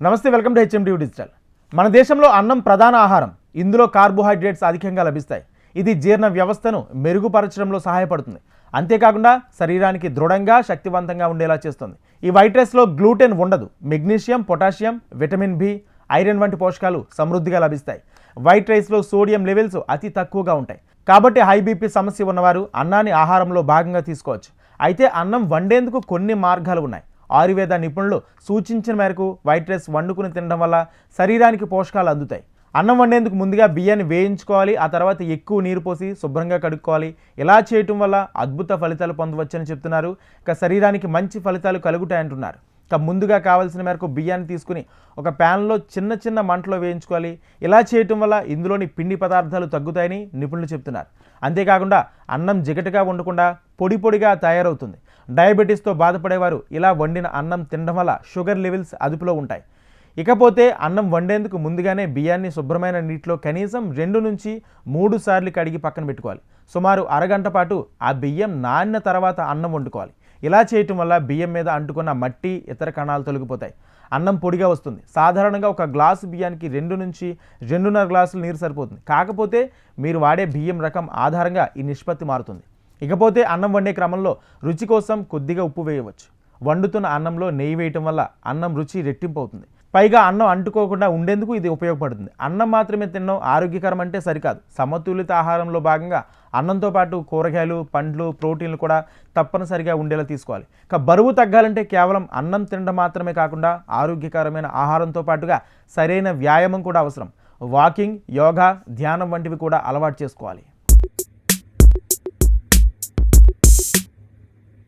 నమస్తే welcome to HMD digital. మన దేశంలో అన్నం ప్రధాన ఆహారం. ఇందులో కార్బోహైడ్రేట్స్ అధికంగా లభిస్తాయి. ఇది జీర్ణ వ్యవస్థను మెరుగుపరచడంలో సహాయపడుతుంది. అంతేకాకుండా శరీరానికి దృఢంగా శక్తివంతంగా ఉండేలా చేస్తుంది. ఈ వైట్ రైస్లో గ్లూటెన్ ఉండదు. Magnesium potassium vitamin B iron వంటి పోషకాలు సమృద్ధిగా లభిస్తాయి. వైట్ రైస్లో సోడియం లెవెల్స్ అతి తక్కువగా ఉంటాయి. కాబట్టి హై బీపీ సమస్య ఉన్నవారు అన్నాన్ని ఆహారంలో భాగంగా తీసుకోవచ్చు. అయితే అన్నం వండేందుకు కొన్ని మార్గాలు ఉన్నాయి. ఆయుర్వేద నిపుణులు సూచించిన మేరకు వైట్ రైస్ వండుకుని తినడం వల్ల శరీరానికి పోషకాలు అందుతాయి. అన్నం వండేందుకు ముందుగా బియ్యాన్ని వేయించుకోవాలి ఆ తర్వాత ఎక్కువ నీరు పోసి శుభ్రంగా కడుక్కోవాలి. ఇలా చేయటం వల్ల అద్భుత ఫలితాలు పొందవచ్చని చెప్తున్నారు. ఇక శరీరానికి మంచి ఫలితాలు కలుగుతాయంటున్నారు. ఇక ముందుగా కావాల్సిన మేరకు బియ్యాన్ని తీసుకుని ఒక ప్యాన్లో చిన్న చిన్న మంటలో వేయించుకోవాలి. ఇలా చేయటం వల్ల ఇందులోని పిండి పదార్థాలు తగ్గుతాయని నిపుణులు చెప్తున్నారు అంతేకాకుండా అన్నం జిగటగా ఉండకుండా పొడి పొడిగా తయారవుతుంది. డయాబెటీస్తో బాధపడేవారు ఇలా వండిన అన్నం తినడం వల్ల షుగర్ లెవెల్స్ అదుపులో ఉంటాయి. ఇకపోతే అన్నం వండేందుకు ముందుగానే బియ్యాన్ని శుభ్రమైన నీటిలో కనీసం రెండు నుంచి మూడు సార్లు కడిగి పక్కన పెట్టుకోవాలి. సుమారు అరగంట పాటు ఆ బియ్యం నానిన తర్వాత అన్నం వండుకోవాలి. ఇలా చేయటం వల్ల బియ్యం మీద అంటుకున్న మట్టి ఇతర కణాలు తొలగిపోతాయి. అన్నం పొడిగా వస్తుంది. సాధారణంగా ఒక గ్లాసు బియ్యానికి రెండు నుంచి రెండున్నర గ్లాసులు నీరు సరిపోతుంది. కాకపోతే మీరు వాడే బియ్యం రకం ఆధారంగా ఈ నిష్పత్తి మారుతుంది. ఇకపోతే అన్నం వండే క్రమంలో రుచి కోసం కొద్దిగా ఉప్పు వేయవచ్చు. వండుతున్న అన్నంలో నెయ్యి వేయటం వల్ల అన్నం రుచి రెట్టింపు అవుతుంది. పైగా అన్నం అంటుకోకుండా ఉండేందుకు ఇది ఉపయోగపడుతుంది. అన్నం మాత్రమే తినడం ఆరోగ్యకరం అంటే సరికాదు. సమతులిత ఆహారంలో భాగంగా అన్నంతో పాటు కూరగాయలు పండ్లు ప్రోటీన్లు కూడా తప్పనిసరిగా ఉండేలా తీసుకోవాలి. ఇక బరువు తగ్గాలంటే కేవలం అన్నం తినడం మాత్రమే కాకుండా ఆరోగ్యకరమైన ఆహారంతో పాటుగా సరైన వ్యాయామం కూడా అవసరం. వాకింగ్ యోగా ధ్యానం వంటివి కూడా అలవాటు చేసుకోవాలి.